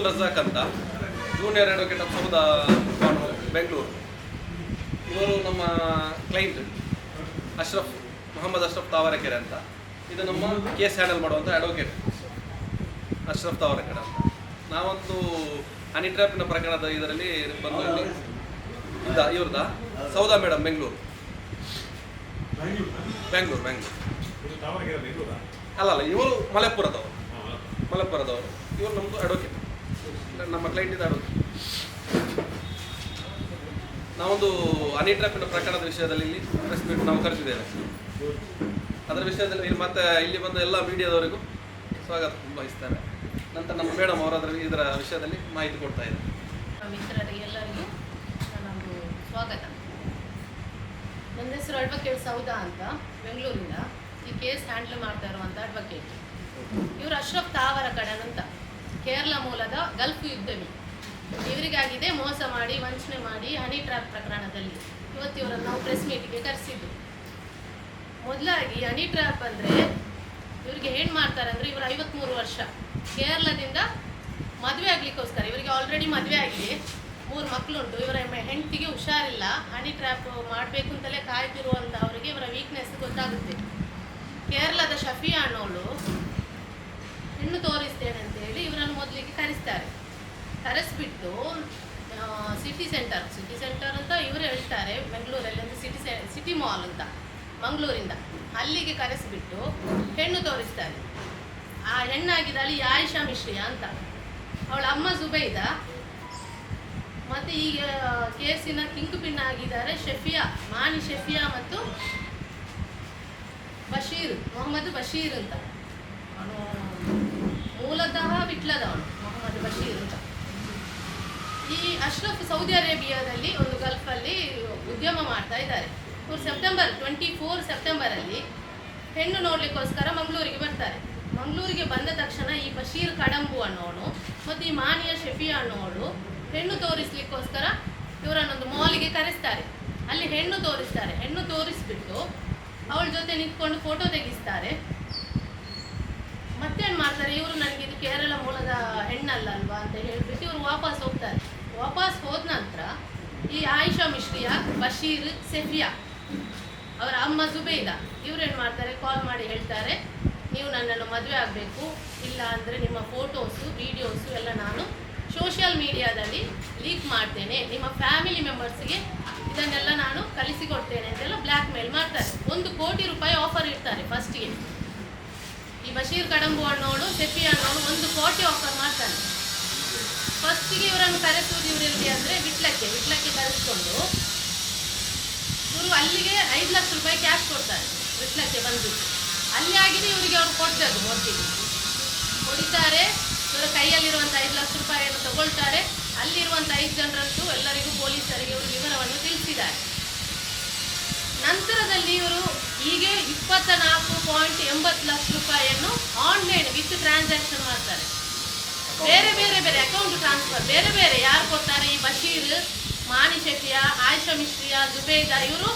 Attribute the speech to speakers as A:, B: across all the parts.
A: ಅಬ್ದುಲ್ ರಜಾಕ್ ಅಂತ junior advocate of Sauda Bengaluru ಇವರು ನಮ್ಮ ಕ್ಲೈಂಟ್ ಅಶ್ರಫ್ ಮೊಹಮ್ಮದ್ ಅಶ್ರಫ್ ತಾವರೆಕೆರೆ ಅಂತ. ಇದು ನಮ್ಮ ಕೇಸ್ ಹ್ಯಾಂಡಲ್ ಮಾಡುವಂಥ ಅಡ್ವೊಕೇಟ್ ಅಶ್ರಫ್ ತಾವರೆಕೆರೆ ಅಂತ. ನಾವೊಂದು ಹನಿ ಟ್ರ್ಯಾಪಿನ ಪ್ರಕರಣದ ಇದರಲ್ಲಿ ಬಂದು ಇದ್ದ ಇದ ಇವ್ರದ ಸೌದಾ ಮೇಡಮ್ ಬೆಂಗಳೂರು ಬೆಂಗಳೂರು ಬೆಂಗಳೂರು ಅಲ್ಲ ಅಲ್ಲ ಇವರು ಮಲೆಪುರದವರು ಮಲಪ್ಪುರದವರು. ಇವರು ನಮ್ಮದು ಅಡ್ವೊಕೇಟ್ ನಮ್ಮ ಕ್ಲೈಂಟ್ ಇದ್ದಾರೆ ನಾವೊಂದು ಹನಿ ಟ್ರ್ಯಾಪಿನ ಪ್ರಕರಣದ ವಿಷಯದಲ್ಲಿ ಇಲ್ಲಿ ಪ್ರೆಸ್ ನಾವು ಕರೆಸಿದ್ದೇವೆ ಅದರ ವಿಷಯದಲ್ಲಿ ಇಲ್ಲಿ ಮತ್ತೆ ಇಲ್ಲಿ ಬಂದ ಎಲ್ಲ ಮೀಡಿಯಾದವರಿಗೂ ಸ್ವಾಗತ ಬಯಸ್ತಾರೆ ನಂತರ ನಮ್ಮ ಮೇಡಮ್ ಅವರ ಇದರ ವಿಷಯದಲ್ಲಿ ಮಾಹಿತಿ ಕೊಡ್ತಾ ಇದ್ದಾರೆ.
B: ಮಿತ್ರರಿಗೆ ಎಲ್ಲರಿಗೂ ಸ್ವಾಗತ. ನನ್ನ ಹೆಸರು ಅಡ್ವೊಕೇಟ್ ಸೌದಾ ಅಂತ, ಬೆಂಗಳೂರಿಂದ. ಈ ಕೇಸ್ ಹ್ಯಾಂಡಲ್ ಮಾಡ್ತಾ ಇರುವಂಥ ಅಡ್ವೊಕೇಟ್ ಇವರು ಅಶ್ರಫ್ ತಾವರ ಕಡೆ ಅಂತ ಕೇರಳ ಮೂಲದ ಗಲ್ಫ್ ಯುದ್ಧವಿ. ಇವರಿಗಾಗಿದೆ ಮೋಸ ಮಾಡಿ, ವಂಚನೆ ಮಾಡಿ ಹನಿ ಟ್ರ್ಯಾಪ್ ಪ್ರಕರಣದಲ್ಲಿ. ಇವತ್ತು ಇವರನ್ನು ನಾವು ಪ್ರೆಸ್ ಮೀಟಿಗೆ ಕರೆಸಿದ್ದು. ಮೊದಲಾಗಿ ಹನಿ ಟ್ರ್ಯಾಪ್ ಅಂದರೆ ಇವರಿಗೆ ಏನು ಮಾಡ್ತಾರೆ ಅಂದರೆ ಇವರು ಐವತ್ತ್ಮೂರು ವರ್ಷ. ಕೇರಳದಿಂದ ಮದುವೆ ಆಗಲಿಕ್ಕೋಸ್ಕರ, ಇವರಿಗೆ ಆಲ್ರೆಡಿ ಮದುವೆ ಆಗಿದೆ. ಮೂರು ಮಕ್ಕಳುಂಟು ಇವರ ಹೆಂಡತಿಗೆ ಹುಷಾರಿಲ್ಲ. ಹನಿ ಟ್ರ್ಯಾಪ್ ಮಾಡಬೇಕು ಅಂತಲೇ ಕಾಯ್ತಿರುವಂಥ ಅವರಿಗೆ ಇವರ ವೀಕ್ನೆಸ್ ಗೊತ್ತಾಗುತ್ತೆ. ಕೇರಳದ ಶಫಿಯಾ ಅನ್ನೋಳು ಹೆಣ್ಣು ತೋರಿಸ್ತೇನೆ ಅಂತ ಹೇಳಿ ಇವರನ್ನು ಮೊದಲಿಗೆ ಕರೆಸ್ತಾರೆ. ಕರೆಸ್ಬಿಟ್ಟು ಸಿಟಿ ಸೆಂಟರ್ ಸಿಟಿ ಸೆಂಟರ್ ಅಂತ ಇವರು ಹೇಳ್ತಾರೆ, ಬೆಂಗಳೂರಲ್ಲಿ ಒಂದು ಸಿಟಿ ಸಿಟಿ ಮಾಲ್ ಅಂತ, ಮಂಗಳೂರಿಂದ. ಅಲ್ಲಿಗೆ ಕರೆಸಿಬಿಟ್ಟು ಹೆಣ್ಣು ತೋರಿಸ್ತಾರೆ. ಆ ಹೆಣ್ಣಾಗಿದ್ದಾಳೆ ಆಯಿಷಾ ಮಿಶ್ರಿಯಾ ಅಂತ. ಅವಳ ಅಮ್ಮ ಜುಬೈದ ಮತ್ತು ಈಗ, ಕೇಸಿನ ಕಿಂಗ್ ಪಿನ್ ಆಗಿದ್ದಾರೆ ಶಫಿಯಾ ಮಾನಿ ಶಫಿಯಾ ಮತ್ತು ಬಶೀರ್, ಮೊಹಮ್ಮದ್ ಬಶೀರ್ ಅಂತ. ಮೂಲತಃ ವಿಟ್ಲದವನು ಮೊಹಮ್ಮದ್ ಬಶೀರ್ ಅಂತ. ಈ ಅಶ್ರಫ್ ಸೌದಿ ಅರೇಬಿಯಾದಲ್ಲಿ ಒಂದು ಗಲ್ಫಲ್ಲಿ ಉದ್ಯಮ ಮಾಡ್ತಾ ಇದ್ದಾರೆ. ಇವರು ಸೆಪ್ಟೆಂಬರ್ ಟ್ವೆಂಟಿ ಫೋರ್ ಸೆಪ್ಟೆಂಬರಲ್ಲಿ ಹೆಣ್ಣು ನೋಡಲಿಕ್ಕೋಸ್ಕರ ಮಂಗಳೂರಿಗೆ ಬರ್ತಾರೆ. ಮಂಗಳೂರಿಗೆ ಬಂದ ತಕ್ಷಣ ಈ ಬಶೀರ್ ಕಡಂಬು ಅನ್ನೋನು ಮತ್ತು ಈ ಮಾನಿಯ ಶೆಫಿ ಅನ್ನೋಳು ಹೆಣ್ಣು ತೋರಿಸ್ಲಿಕ್ಕೋಸ್ಕರ ಇವರನ್ನೊಂದು ಮಾಲಿಗೆ ಕರೆಸ್ತಾರೆ. ಅಲ್ಲಿ ಹೆಣ್ಣು ತೋರಿಸ್ತಾರೆ. ಹೆಣ್ಣು ತೋರಿಸ್ಬಿಟ್ಟು ಅವಳ ಜೊತೆ ನಿಂತ್ಕೊಂಡು ಫೋಟೋ ತೆಗಿಸ್ತಾರೆ. ಮತ್ತೇನು ಮಾಡ್ತಾರೆ? ಇವರು ನನಗೆ ಇದು ಕೇರಳ ಮೂಲದ ಹೆಣ್ಣಲ್ಲ ಅಲ್ವಾ ಅಂತ ಹೇಳ್ಬಿಟ್ಟು ಇವರು ವಾಪಸ್ ಹೋಗ್ತಾರೆ. ವಾಪಸ್ ಹೋದ ನಂತರ ಈ ಆಯಿಷಾ ಮಿಶ್ರಿಯಾ, ಬಶೀರ್, ಸೆಫಿಯಾ ಅವರ ಅಮ್ಮ ಜುಬೇದ ಇವ್ರೇನು ಮಾಡ್ತಾರೆ? ಕಾಲ್ ಮಾಡಿ ಹೇಳ್ತಾರೆ, ನೀವು ನನ್ನನ್ನು ಮದುವೆ ಆಗಬೇಕು. ಇಲ್ಲ ಅಂದರೆ ನಿಮ್ಮ ಫೋಟೋಸು, ವೀಡಿಯೋಸು ಎಲ್ಲ ನಾನು ಸೋಷಿಯಲ್ ಮೀಡಿಯಾದಲ್ಲಿ ಲೀಕ್ ಮಾಡ್ತೇನೆ. ನಿಮ್ಮ ಫ್ಯಾಮಿಲಿ ಮೆಂಬರ್ಸ್ಗೆ ಇದನ್ನೆಲ್ಲ ನಾನು ಕಲಿಸಿಕೊಡ್ತೇನೆ ಅಂತೆಲ್ಲ ಬ್ಲ್ಯಾಕ್ ಮೇಲ್ ಮಾಡ್ತಾರೆ. ಒಂದು ಕೋಟಿ ರೂಪಾಯಿ ಆಫರ್ ಇರ್ತಾರೆ ಫಸ್ಟಿಗೆ. ಈ ಬಶೀರ್ ಕಡಂಬು ಅನ್ನೋಳು ಸೆಫಿ ಅನ್ನೋಳು ಒಂದು ಕೋಟಿ ಆಫರ್ ಮಾಡ್ತಾನೆ ಫಸ್ಟಿಗೆ ಇವರನ್ನು ಕರೆಸುವುದು ಇವರಲ್ಲಿ ಅಂದರೆ ವಿಟ್ಲಕ್ಕೆ ವಿಟ್ಲಕ್ಕೆ ಕರೆಸ್ಕೊಂಡು ಇವರು ಅಲ್ಲಿಗೆ ಐದು ಲಕ್ಷ ರೂಪಾಯಿ ಕ್ಯಾಶ್ ಕೊಡ್ತಾರೆ, ವಿಟ್ಲಕ್ಕೆ ಬಂದು ಅಲ್ಲಿ ಆಗಿದೆ ಇವರಿಗೆ ಅವ್ರು ಕೊಡ್ತಾರೆ ಮೊದಲಿಗೆ ಹೊಡಿತಾರೆ ಇವರ ಕೈಯಲ್ಲಿರುವಂಥ ಐದು ಲಕ್ಷ ರೂಪಾಯಿಯನ್ನು ತಗೊಳ್ತಾರೆ. ಅಲ್ಲಿರುವಂಥ ಐದು ಜನರದ್ದು ಎಲ್ಲರಿಗೂ ಪೊಲೀಸರಿಗೆ ಇವರು ವಿವರವನ್ನು ತಿಳಿಸಿದ್ದಾರೆ. ನಂತರದಲ್ಲಿ ಇವರು ಹೀಗೆ ಇಪ್ಪತ್ತ ನಾಲ್ಕು ಪಾಯಿಂಟ್ ಎಂಬತ್ತು ಲಕ್ಷ ರೂಪಾಯಿಯನ್ನು ಆನ್ಲೈನ್ ವಿತ್ ಟ್ರಾನ್ಸಾಕ್ಷನ್ ಮಾಡ್ತಾರೆ. ಬೇರೆ ಬೇರೆ ಬೇರೆ ಅಕೌಂಟ್ ಟ್ರಾನ್ಸ್ಫರ್ ಬೇರೆ ಬೇರೆ ಯಾರು ಕೊಡ್ತಾರೆ? ಈ ಬಶೀರ್, ಮಾಣಿ ಶೆಟ್ಟಿಯಾ, ಆಯಿಷಾ ಮಿಶ್ರಿಯಾ ಜುಬೇದ ಇವರು,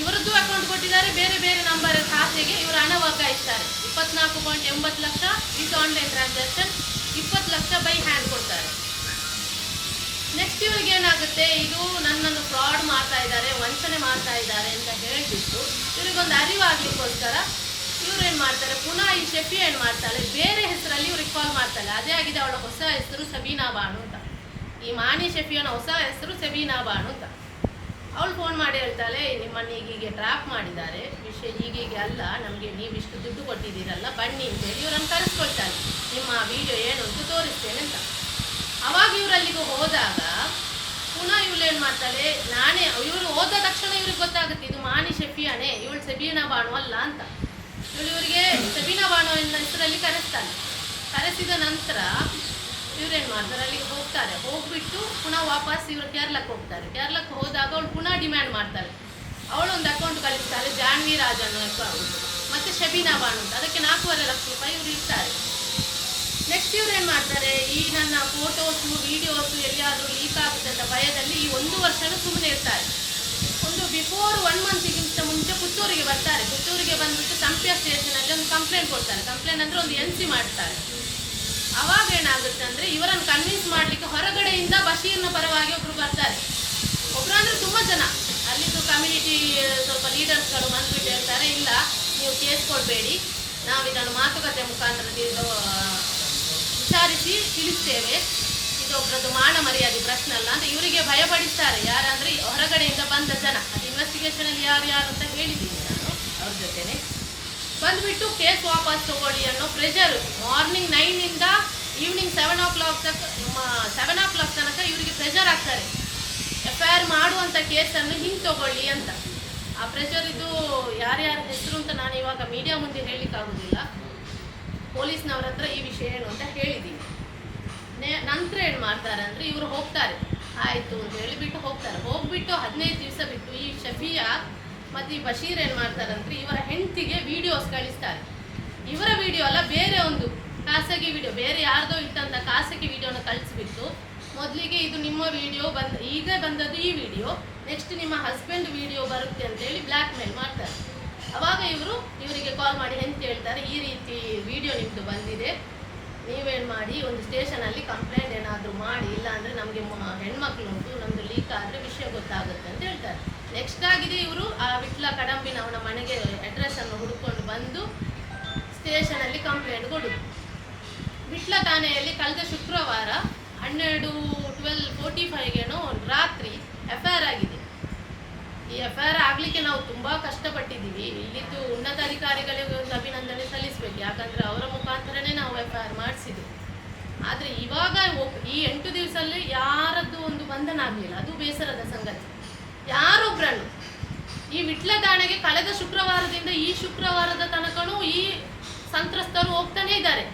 B: ಇವರದ್ದು ಅಕೌಂಟ್ ಕೊಟ್ಟಿದ್ದಾರೆ. ಬೇರೆ ಬೇರೆ ನಂಬರ್ ಖಾತೆಗೆ ಇವರು ಹಣ ವರ್ಗಾಯಿಸ್ತಾರೆ. ಇಪ್ಪತ್ನಾಲ್ಕು ಪಾಯಿಂಟ್ ಎಂಬತ್ತು ಲಕ್ಷ ವಿತ್ ಆನ್ಲೈನ್ ಟ್ರಾನ್ಸಾಕ್ಷನ್ ಇಪ್ಪತ್ತು ಲಕ್ಷ ಬೈ ಹ್ಯಾಂಡ್ ಕೊಡ್ತಾರೆ. ನೆಕ್ಸ್ಟ್ ಇವ್ರಿಗೆ ಏನಾಗುತ್ತೆ? ಇದು ನನ್ನನ್ನು ಫ್ರಾಡ್ ಮಾಡ್ತಾ ಇದ್ದಾರೆ, ವಂಚನೆ ಮಾಡ್ತಾ ಇದ್ದಾರೆ ಅಂತ ಹೇಳ್ಬಿಟ್ಟು ಇವ್ರಿಗೊಂದು ಅರಿವಾಗ್ಲಿಕ್ಕೋಸ್ಕರ ಇವ್ರು ಏನು ಮಾಡ್ತಾರೆ? ಪುನಃ ಈ ಶೆಫಿ ಏನು ಮಾಡ್ತಾಳೆ? ಬೇರೆ ಹೆಸರಲ್ಲಿ ಇವ್ರಿಗೆ ಕಾಲ್ ಮಾಡ್ತಾಳೆ. ಅದೇ ಆಗಿದೆ ಅವಳ ಹೊಸ ಹೆಸರು ಸಬೀನಾ ಬಾಣು ಅಂತ. ಈ ಮಾನಿ ಶೆಫಿಯನ ಹೊಸ ಹೆಸರು ಸಬೀನಾ ಬಾಣು ಅಂತ. ಅವಳು ಫೋನ್ ಮಾಡಿ ಹೇಳ್ತಾಳೆ, ನಿಮ್ಮನ್ನು ಈಗೀಗೆ ಟ್ರ್ಯಾಪ್ ಮಾಡಿದ್ದಾರೆ. ವಿಷಯ ಈಗೀಗೆ ಅಲ್ಲ, ನಮಗೆ ನೀವು ಇಷ್ಟು ದುಡ್ಡು ಕೊಟ್ಟಿದ್ದೀರಲ್ಲ, ಬನ್ನಿ ಅಂತೇಳಿ ಇವರನ್ನು ಕರೆಸ್ಕೊಳ್ತಾಳೆ ನಿಮ್ಮ ವಿಡಿಯೋ ಏನು ಅಂತ ತೋರಿಸ್ತೇನೆ ಅಂತ. ಅವಾಗ ಇವರಲ್ಲಿಗೆ ಹೋದಾಗ ಪುನಃ ಇವಳು ಏನು ಮಾಡ್ತಾಳೆ, ನಾನೇ, ಇವರು ಹೋದ ತಕ್ಷಣ ಇವ್ರಿಗೆ ಗೊತ್ತಾಗುತ್ತೆ, ಇದು ಮಾನಿ ಶೆಫಿಯಾನೇ, ಇವಳು ಸಬೀನಾ ಬಾಣು ಅಲ್ಲ ಅಂತ. ಇವಳು ಇವರಿಗೆ ಸಬೀನಾ ಬಾಣು ಎನ್ನ ಹೆಸರಲ್ಲಿ ಕರೆಸ್ತಾನೆ ಕರೆಸಿದ ನಂತರ ಇವ್ರೇನು ಮಾಡ್ತಾರೆ, ಅಲ್ಲಿಗೆ ಹೋಗ್ತಾರೆ. ಹೋಗ್ಬಿಟ್ಟು ಪುನಃ ವಾಪಸ್ ಇವರು ಕೇರಳಕ್ಕೆ ಹೋಗ್ತಾರೆ. ಕೇರಳಕ್ಕೆ ಹೋದಾಗ ಅವಳು ಪುನಃ ಡಿಮ್ಯಾಂಡ್ ಮಾಡ್ತಾರೆ ಅವಳೊಂದು ಅಕೌಂಟ್ ಕಳಿಸ್ತಾರೆ ಜಾನ್ವಿ ರಾಜ್ ಅನ್ನೋ ಅಕೌಂಟ್ ಮತ್ತೆ ಶಬೀನಾ ಬಾಣು ಅಂತ. ಅದಕ್ಕೆ ನಾಲ್ಕೂವರೆ ಲಕ್ಷ ರೂಪಾಯಿ ಇವರು ಇರ್ತಾರೆ ನೆಕ್ಸ್ಟ್ ಇವ್ರು ಏನು ಮಾಡ್ತಾರೆ? ಈ ನನ್ನ ಫೋಟೋಸು ವಿಡಿಯೋಸು ಎಲ್ಲಿಯಾದರೂ ಲೀಕ್ ಆಗುತ್ತೆ ಅಂತ ಭಯದಲ್ಲಿ ಈ ಒಂದು ವರ್ಷನೂ ಸುಮ್ಮನೆ ಇರ್ತಾರೆ. ಒಂದು ಬಿಫೋರ್ ಒನ್ ಮಂತಿಗಿಂತ ಮುಂಚೆ ಪುತ್ತೂರಿಗೆ ಬರ್ತಾರೆ. ಪುತ್ತೂರಿಗೆ ಬಂದ್ಬಿಟ್ಟು ಸಂಪ್ಯ ಸ್ಟೇಷನಲ್ಲಿ ಒಂದು ಕಂಪ್ಲೇಂಟ್ ಕೊಡ್ತಾರೆ. ಕಂಪ್ಲೇಂಟ್ ಅಂದರೆ ಒಂದು ಎನ್ ಸಿ ಮಾಡ್ತಾರೆ. ಅವಾಗ ಏನಾಗುತ್ತೆ ಅಂದ್ರೆ ಇವರನ್ನು ಕನ್ವಿನ್ಸ್ ಮಾಡ್ಲಿಕ್ಕೆ ಹೊರಗಡೆಯಿಂದ ಬಶೀರ್ನ ಪರವಾಗಿ ಒಬ್ಬರು ಬರ್ತಾರೆ. ಒಬ್ರು ಅಂದ್ರೆ ತುಂಬಾ ಜನ. ಅಲ್ಲಿದ್ದು ಕಮ್ಯುನಿಟಿ ಸ್ವಲ್ಪ ಲೀಡರ್ಸ್ಗಳು ಬಂದ್ಬಿಟ್ಟು ಹೇಳ್ತಾರೆ, ಇಲ್ಲ, ನೀವು ಕೇಸ್ ಕೊಡಬೇಡಿ. ನಾವು ಇದನ್ನು ಮಾತುಕತೆ ಮುಖಾಂತರ ವಿಚಾರಿಸಿ ತಿಳಿಸ್ತೇವೆ. ಇದೊಬ್ಬರದ್ದು ಮಾನ ಮರ್ಯಾದೆ ಪ್ರಶ್ನೆ ಅಲ್ಲ. ಅಂತ ಇವರಿಗೆ ಭಯಪಡಿಸ್ತಾರೆ. ಯಾರಂದ್ರೆ ಹೊರಗಡೆಯಿಂದ ಬಂದ ಜನ. ಅದು ಇನ್ವೆಸ್ಟಿಗೇಷನ್ ಅಲ್ಲಿ ಯಾರು ಯಾರು ಅಂತ ಹೇಳಿದ್ದೀನಿ ನಾನು. ಅವ್ರ ಜೊತೆನೆ. ಬಂದ್ಬಿಟ್ಟು ಕೇಸ್ ವಾಪಸ್ ತಗೊಳ್ಳಿ ಅನ್ನೋ ಪ್ರೆಷರ್ ಮಾರ್ನಿಂಗ್ ನೈನಿಂದ ಈವ್ನಿಂಗ್ ಸೆವೆನ್ ಓ ಕ್ಲಾಕ್ ತನಕ ಸೆವೆನ್ ಓ ಕ್ಲಾಕ್ ತನಕ ಇವರಿಗೆ ಪ್ರೆಷರ್ ಆಗ್ತಾರೆ. ಎಫ್ ಐ ಆರ್ ಮಾಡುವಂಥ ಕೇಸನ್ನು ಹಿಂಗೆ ತಗೊಳ್ಳಿ ಅಂತ. ಆ ಪ್ರೆಷರ್ ಇದು ಯಾರ್ಯಾರ ಹೆಸರು ಅಂತ ನಾನು ಇವಾಗ ಮೀಡಿಯಾ ಮುಂದೆ ಹೇಳಲಿಕ್ಕಾಗೋದಿಲ್ಲ. ಪೊಲೀಸ್ನವ್ರ ಹತ್ರ ಈ ವಿಷಯ ಏನು ಅಂತ ಹೇಳಿದ್ದೀನಿ ನೆ- ನಂತರ ಏನು ಮಾಡ್ತಾರೆ ಅಂದರೆ ಇವರು ಹೋಗ್ತಾರೆ. ಆಯಿತು ಅಂತ ಹೇಳಿಬಿಟ್ಟು ಹೋಗ್ತಾರೆ. ಹೋಗ್ಬಿಟ್ಟು ಹದಿನೈದು ದಿವಸ ಬಿಟ್ಟು ಈ ಶಫಿಯಾ ಮತ್ತು ಈ ಬಶೀರ್ ಏನು ಮಾಡ್ತಾರೆ ಅಂದರೆ ಇವರ ಹೆಂಡತಿಗೆ ವಿಡಿಯೋಸ್ ಕಳಿಸ್ತಾರೆ. ಇವರ ವಿಡಿಯೋ ಅಲ್ಲ, ಬೇರೆ ಒಂದು ಖಾಸಗಿ ವಿಡಿಯೋ ಬೇರೆ ಯಾರ್ದೋ ಇಟ್ಟಂಥ ಖಾಸಗಿ ವಿಡಿಯೋನ ಕಳಿಸ್ಬಿಟ್ಟು ಮೊದಲಿಗೆ ಇದು ನಿಮ್ಮ ವಿಡಿಯೋ ಬಂದ, ಈಗ ಬಂದದ್ದು ಈ ವಿಡಿಯೋ ನೆಕ್ಸ್ಟ್ ನಿಮ್ಮ ಹಸ್ಬೆಂಡ್ ವಿಡಿಯೋ ಬರುತ್ತೆ ಅಂತೇಳಿ ಬ್ಲ್ಯಾಕ್ ಮೇಲ್ ಮಾಡ್ತಾರೆ. ಅವಾಗ ಇವರು ಇವರಿಗೆ ಕಾಲ್ ಮಾಡಿ ಎಂತ ಹೇಳ್ತಾರೆ ಈ ರೀತಿ ವಿಡಿಯೋ ನಿಮ್ಮದು ಬಂದಿದೆ. ನೀವೇನು ಮಾಡಿ, ಒಂದು ಸ್ಟೇಷನಲ್ಲಿ ಕಂಪ್ಲೇಂಟ್ ಏನಾದರೂ ಮಾಡಿ, ಇಲ್ಲಾಂದರೆ ನಮಗೆ ಹೆಣ್ಮಕ್ಳು ಉಂಟು ನಮ್ಮದು ಲೀಕ್ ಆದರೆ ವಿಷಯ ಗೊತ್ತಾಗುತ್ತೆ ಅಂತ ಹೇಳ್ತಾರೆ. ನೆಕ್ಸ್ಟ್ ಆಗಿದೆ ಇವರು, ಆ ವಿಟ್ಲ ಕಡಂಬಿನ ಅವನ ಮನೆಗೆ ಅಡ್ರೆಸ್ಸನ್ನು ಹುಡುಕೊಂಡು ಬಂದು ಸ್ಟೇಷನಲ್ಲಿ ಕಂಪ್ಲೇಂಟ್ ಕೊಡುದು. ವಿಟ್ಲ ಠಾಣೆಯಲ್ಲಿ ಕಳೆದ ಶುಕ್ರವಾರ ಹನ್ನೆರಡು ಟ್ವೆಲ್ ಫೋರ್ಟಿ ಫೈವ್ಗೇನೋ ರಾತ್ರಿ ಎಫ್ ಆಗಿದೆ. ಈ ಎಫ್ ಐ ಆರ್ ಆಗಲಿಕ್ಕೆ ನಾವು ತುಂಬಾ ಕಷ್ಟಪಟ್ಟಿದ್ದೀವಿ. ಇಲ್ಲಿದ್ದು ಉನ್ನತ ಅಧಿಕಾರಿಗಳಿಗೆ ಒಂದು ಅಭಿನಂದನೆ ಸಲ್ಲಿಸಬೇಕು. ಯಾಕಂದರೆ ಅವರ ಮುಖಾಂತರನೇ ನಾವು ಎಫ್ ಐ ಆರ್ ಮಾಡಿಸಿದ್ದು ಆದರೆ ಇವಾಗ ಈ ಎಂಟು ದಿವಸದಲ್ಲಿ ಯಾರದ್ದು ಒಂದು ಬಂಧನ ಆಗಲಿಲ್ಲ. ಅದು ಬೇಸರದ ಸಂಗತಿ. ಯಾರೊಬ್ಬರನ್ನು ಈ ವಿಟ್ಲ ಠಾಣೆಗೆ ಕಳೆದ ಶುಕ್ರವಾರದಿಂದ ಈ ಶುಕ್ರವಾರದ ತನಕನೂ ಈ ಸಂತ್ರಸ್ತರು ಹೋಗ್ತಾನೆ ಇದ್ದಾರೆ.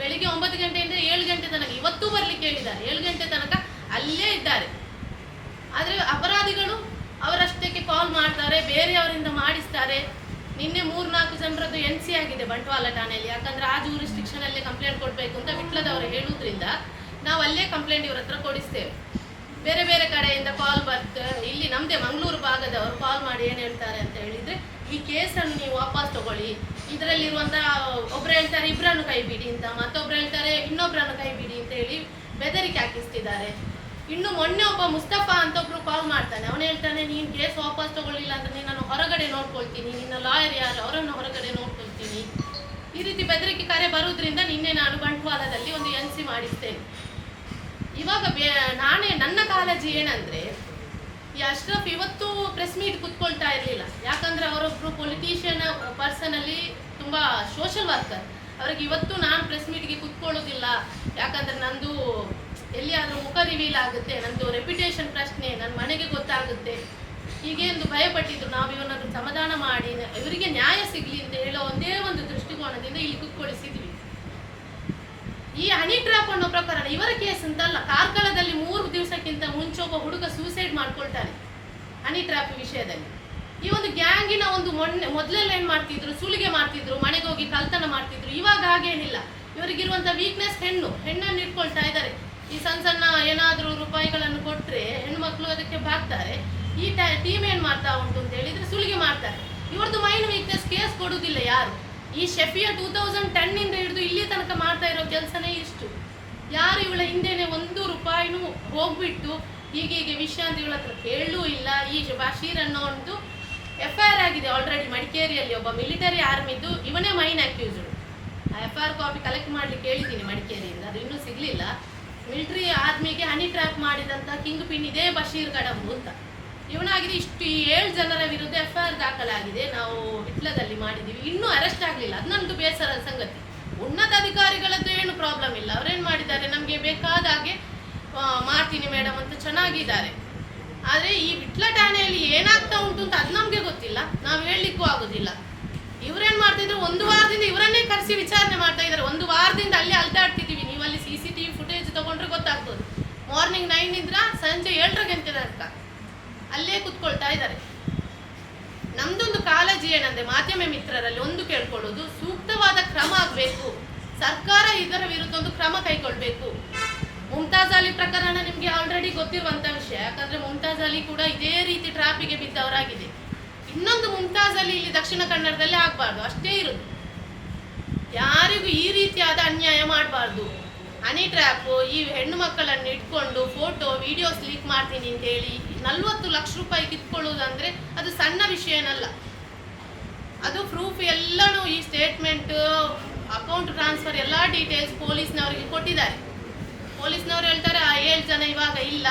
B: ಬೆಳಿಗ್ಗೆ ಒಂಬತ್ತು ಗಂಟೆಯಿಂದ ಏಳು ಗಂಟೆ ತನಕ. ಇವತ್ತು ಬರ್ಲಿಕ್ಕೆ ಹೇಳಿದ್ದಾರೆ. ಏಳು ಗಂಟೆ ತನಕ ಅಲ್ಲೇ ಇದ್ದಾರೆ. ಆದರೆ ಅಪರಾಧಿಗಳು ಅವರಷ್ಟಕ್ಕೆ ಕಾಲ್ ಮಾಡ್ತಾರೆ, ಬೇರೆಯವರಿಂದ ಮಾಡಿಸ್ತಾರೆ. ನಿನ್ನೆ ಮೂರ್ನಾಲ್ಕು ಜನರದ್ದು ಎನ್ ಸಿ ಆಗಿದೆ ಬಂಟ್ವಾಳ ಠಾಣೆಯಲ್ಲಿ. ಯಾಕಂದ್ರೆ ಆ ಅಲ್ಲೇ ಕಂಪ್ಲೇಂಟ್ ಕೊಡಬೇಕು ಅಂತ ವಿಟ್ಲದವರು ಹೇಳುವುದ್ರಿಂದ ನಾವು ಅಲ್ಲೇ ಕಂಪ್ಲೇಂಟ್ ಇವ್ರ ಹತ್ರ ಕೊಡಿಸ್ತೇವೆ. ಬೇರೆ ಬೇರೆ ಕಡೆಯಿಂದ ಕಾಲ್ ಬರ್ತ, ಇಲ್ಲಿ ನಮ್ಮದೇ ಮಂಗಳೂರು ಭಾಗದವರು ಕಾಲ್ ಮಾಡಿ ಏನು ಹೇಳ್ತಾರೆ ಅಂತ ಹೇಳಿದ್ರೆ, ಈ ಕೇಸನ್ನು ನೀವು ವಾಪಸ್ ತಗೊಳ್ಳಿ. ಇದರಲ್ಲಿರುವಂಥ ಒಬ್ರು ಹೇಳ್ತಾರೆ ಇಬ್ಬರನ್ನು ಕೈ ಬಿಡಿ ಅಂತ, ಮತ್ತೊಬ್ರು ಹೇಳ್ತಾರೆ, ಇನ್ನೊಬ್ರನ್ನು ಕೈ ಬಿಡಿ ಅಂತ ಹೇಳಿ ಬೆದರಿಕೆ ಹಾಕಿಸ್ತಿದ್ದಾರೆ. ಇನ್ನು ಮೊನ್ನೆ ಒಬ್ಬ ಮುಸ್ತಫಾ ಅಂತ ಒಬ್ರು ಕಾಲ್ ಮಾಡ್ತಾನೆ. ಅವನು ಹೇಳ್ತಾನೆ, ನೀನು ಕೇಸ್ ವಾಪಸ್ ತಗೊಳ್ಳಿಲ್ಲ ಅಂದ್ರೆ ನಾನು ಹೊರಗಡೆ ನೋಡ್ಕೊಳ್ತೀನಿ. ನಿನ್ನ ಲಾಯರ್ ಯಾರು? ಅವರನ್ನು ಹೊರಗಡೆ ನೋಡ್ಕೊಳ್ತೀನಿ. ಈ ರೀತಿ ಬೆದರಿಕೆ ಕರೆ ಬರುವುದರಿಂದ ನಿನ್ನೆ ನಾನು ಬಂಟ್ವಾಳದಲ್ಲಿ ಒಂದು ಎನ್ ಸಿ ಮಾಡಿಸ್ತೇನೆ. ಇವಾಗ ನಾನೇ ನನ್ನ ಕಾಳಜಿ ಏನಂದ್ರೆ, ಈ ಅಶ್ರಫ್ ಇವತ್ತು ಪ್ರೆಸ್ ಮೀಟ್ ಕುತ್ಕೊಳ್ತಾ ಇರಲಿಲ್ಲ. ಯಾಕಂದ್ರೆ ಅವರೊಬ್ರು ಪೊಲಿಟಿಷಿಯನ್ ಪರ್ಸನಲ್ಲಿ ತುಂಬಾ ಸೋಷಲ್ ವರ್ಕರ್ ಅವ್ರಿಗೆ ಇವತ್ತು ನಾನು ಪ್ರೆಸ್ ಮೀಟ್ಗೆ ಕುತ್ಕೊಳ್ಳೋದಿಲ್ಲ. ಯಾಕಂದ್ರೆ ನಂದು ಎಲ್ಲಿಯಾದ್ರೂ ಮುಖ ರಿವೀಲ್ ಆಗುತ್ತೆ, ನಂದು ರೆಪ್ಯುಟೇಷನ್ ಪ್ರಶ್ನೆ ನನ್ನ ಮನೆಗೆ ಗೊತ್ತಾಗುತ್ತೆ. ಹೀಗೆ ಎಂದು ಭಯಪಟ್ಟಿದ್ರು. ನಾವು ಇವನನ್ನು ಸಮಾಧಾನ ಮಾಡಿ, ಇವರಿಗೆ ನ್ಯಾಯ ಸಿಗಲಿ ಅಂತ ಹೇಳೋ ಒಂದೇ ಒಂದು ದೃಷ್ಟಿಕೋನದಿಂದ ಇಲ್ಲಿ ಕುತ್ಕೊಳಿಸಿದ್ವಿ. ಈ ಹನಿ ಟ್ರಾಪ್ ಅನ್ನೋ ಪ್ರಕರಣ ಇವರ ಕೇಸ್ ಅಂತಲ್ಲ, ಕಾರ್ಕಳದಲ್ಲಿ ಮೂರು ದಿವಸಕ್ಕಿಂತ ಮುಂಚೆ ಒಬ್ಬ ಹುಡುಗ ಸೂಸೈಡ್ ಮಾಡ್ಕೊಳ್ತಾನೆ ಹನಿ ಟ್ರಾಪ್ ವಿಷಯದಲ್ಲಿ. ಈ ಒಂದು ಗ್ಯಾಂಗಿನ ಒಂದು ಮೊನ್ನೆ, ಮೊದಲೆಲ್ಲ ಏನು ಮಾಡ್ತಿದ್ರು? ಸುಲಿಗೆ ಮಾಡ್ತಿದ್ರು ಮನೆಗೆ ಹೋಗಿ ಕಲ್ತನ ಮಾಡ್ತಿದ್ರು. ಇವಾಗ ಹಾಗೇನಿಲ್ಲ. ಇವರಿಗಿರುವಂಥ ವೀಕ್ನೆಸ್ ಹೆಣ್ಣು. ಹೆಣ್ಣನ್ನು ಇಟ್ಕೊಳ್ತಾ ಇದ್ದಾರೆ. ಈ ಸಣ್ಣ ಸಣ್ಣ ಏನಾದರೂ ರೂಪಾಯಿಗಳನ್ನು ಕೊಟ್ಟರೆ ಹೆಣ್ಮಕ್ಳು ಅದಕ್ಕೆ ಬಾಗ್ತಾರೆ ಈ ಟೀಮ್ ಏನು ಮಾಡ್ತಾ ಉಂಟು ಅಂತ ಹೇಳಿದರೆ ಸುಲಿಗೆ ಮಾಡ್ತಾರೆ ಇವ್ರದ್ದು ಮೈಂಡ್ ವೀಕ್ನೆಸ್ ಕೇಸ್ ಕೊಡುವುದಿಲ್ಲ ಯಾರು. ಈ ಶೆಫಿಯ ಟೂ ತೌಸಂಡ್ ಟೆನ್ನಿಂದ ಹಿಡಿದು ಇಲ್ಲಿ ತನಕ ಮಾಡ್ತಾ ಇರೋ ಕೆಲಸನೇ ಇಷ್ಟು. ಯಾರು ಇವಳ ಹಿಂದೆನೆ ಒಂದು ರೂಪಾಯಿನೂ ಹೋಗ್ಬಿಟ್ಟು ಹೀಗೆ ಇವಳ ಹತ್ರ ಕೇಳಲೂ ಇಲ್ಲ. ಈ ಬಶೀರ್ ಅನ್ನೋ ಒಂದು ಎಫ್ ಐ ಆರ್ ಆಗಿದೆ ಆಲ್ರೆಡಿ ಮಡಿಕೇರಿಯಲ್ಲಿ. ಒಬ್ಬ ಮಿಲಿಟರಿ ಆರ್ಮಿದ್ದು ಇವನೇ ಮೈನ್ ಅಕ್ಯೂಸ್ಡ್ ಆ F I R copy collect ಮಾಡಲಿಕ್ಕೆ ಹೇಳಿದ್ದೀನಿ ಮಡಿಕೇರಿಯಿಂದ. ಅದು ಇನ್ನೂ ಸಿಗ್ಲಿಲ್ಲ. ಮಿಲಿಟರಿ ಆರ್ಮಿಗೆ ಹನಿ ಟ್ರ್ಯಾಪ್ ಮಾಡಿದಂಥ ಕಿಂಗ್ ಪಿನ್ ಇದೇ ಬಶೀರ್ ಕಡಂಬು ಅಂತ. ಇವನಾಗಿದೆ ಇಷ್ಟು ಏಳು ಜನರ ವಿರುದ್ಧ ಎಫ್ ಐ ಆರ್ ದಾಖಲಾಗಿದೆ. ನಾವು ಹಿಟ್ಲದಲ್ಲಿ ಮಾಡಿದ್ದೀವಿ. ಇನ್ನೂ ಅರೆಸ್ಟ್ ಆಗಲಿಲ್ಲ. ಅದು ನಮ್ಮದು ಬೇಸರದ ಸಂಗತಿ. ಉನ್ನತ ಅಧಿಕಾರಿಗಳದ್ದು ಏನು ಪ್ರಾಬ್ಲಮ್ ಇಲ್ಲ. ಅವ್ರೇನು ಮಾಡಿದ್ದಾರೆ? ನಮಗೆ ಬೇಕಾದ ಹಾಗೆ ಮಾಡ್ತೀನಿ ಮೇಡಮ್ ಅಂತ ಚೆನ್ನಾಗಿದ್ದಾರೆ. ಆದರೆ ಈ ವಿಟ್ಲ ಠಾಣೆಯಲ್ಲಿ ಏನಾಗ್ತಾ ಉಂಟು ಅಂತ ಅದು ನಮಗೆ ಗೊತ್ತಿಲ್ಲ. ನಾವು ಹೇಳಲಿಕ್ಕೂ ಆಗೋದಿಲ್ಲ. ಇವ್ರೇನು ಮಾಡ್ತಿದ್ರು? ಒಂದು ವಾರದಿಂದ ಇವರನ್ನೇ ಕರೆಸಿ ವಿಚಾರಣೆ ಮಾಡ್ತಾ ಇದ್ದಾರೆ. ಒಂದು ವಾರದಿಂದ ಅಲ್ಲಿ ಅಲ್ದಾಡ್ತಿದ್ದೀವಿ. ನೀವು ಅಲ್ಲಿ ಸಿ ಸಿ ತಗೊಂಡ್ರೆ ಗೊತ್ತಾಗ್ತದೆ. ಮಾರ್ನಿಂಗ್ ನೈನ್ ಇದ್ರ ಸಂಜೆ ಏಳರ ಗಂಟೆ ತನಕ ಅಲ್ಲೇ ಕುತ್ಕೊಳ್ತಾ ಇದ್ದಾರೆ. ನಮ್ದೊಂದು ಕಾಳಜಿ ಏನಂದ್ರೆ ಮಾಧ್ಯಮ ಮಿತ್ರರಲ್ಲಿ ಒಂದು ಕೇಳ್ಕೊಳ್ಳೋದು, ಸೂಕ್ತವಾದ ಕ್ರಮ ಆಗಬೇಕು. ಸರ್ಕಾರ ಇದರ ವಿರುದ್ಧ ಒಂದು ಕ್ರಮ ಕೈಗೊಳ್ಬೇಕು. ಮುಮ್ತಾಜ್ ಅಲಿ ಪ್ರಕರಣ ನಿಮ್ಗೆ ಆಲ್ರೆಡಿ ಗೊತ್ತಿರುವಂತ ವಿಷಯ. ಯಾಕಂದ್ರೆ ಮುಮ್ತಾಜ್ ಅಲಿ ಕೂಡ ಇದೇ ರೀತಿ ಟ್ರಾಫಿಗೆ ಬಿದ್ದವರಾಗಿದೆ. ಇನ್ನೊಂದು ಮುಮ್ತಾಜ್ ಅಲಿ ಇಲ್ಲಿ ದಕ್ಷಿಣ ಕನ್ನಡದಲ್ಲಿ ಆಗ್ಬಾರ್ದು. ಅಷ್ಟೇ ಇರೋದು. ಯಾರಿಗೂ ಈ ರೀತಿಯಾದ ಅನ್ಯಾಯ ಮಾಡಬಾರ್ದು. ಹನಿ ಟ್ರ್ಯಾಪ್ ಈ ಹೆಣ್ಣು ಮಕ್ಕಳನ್ನು ಇಟ್ಕೊಂಡು ಫೋಟೋ ವಿಡಿಯೋಸ್ ಲೀಕ್ ಮಾಡ್ತೀನಿ ಅಂತ ಹೇಳಿ ನಲ್ವತ್ತು ಲಕ್ಷ ರೂಪಾಯಿ ಕಿತ್ಕೊಳ್ಳುವುದಂದ್ರೆ ಅದು ಸಣ್ಣ ವಿಷಯನಲ್ಲ. ಅದು ಪ್ರೂಫ್ ಎಲ್ಲನೂ ಈ ಸ್ಟೇಟ್ಮೆಂಟ್ ಅಕೌಂಟ್ ಟ್ರಾನ್ಸ್ಫರ್ ಎಲ್ಲ ಡೀಟೇಲ್ಸ್ ಪೊಲೀಸ್ನವರಿಗೆ ಕೊಟ್ಟಿದ್ದಾರೆ. ಪೊಲೀಸ್ನವ್ರು ಹೇಳ್ತಾರೆ, ಆ ಏಳು ಜನ ಇವಾಗ ಇಲ್ಲ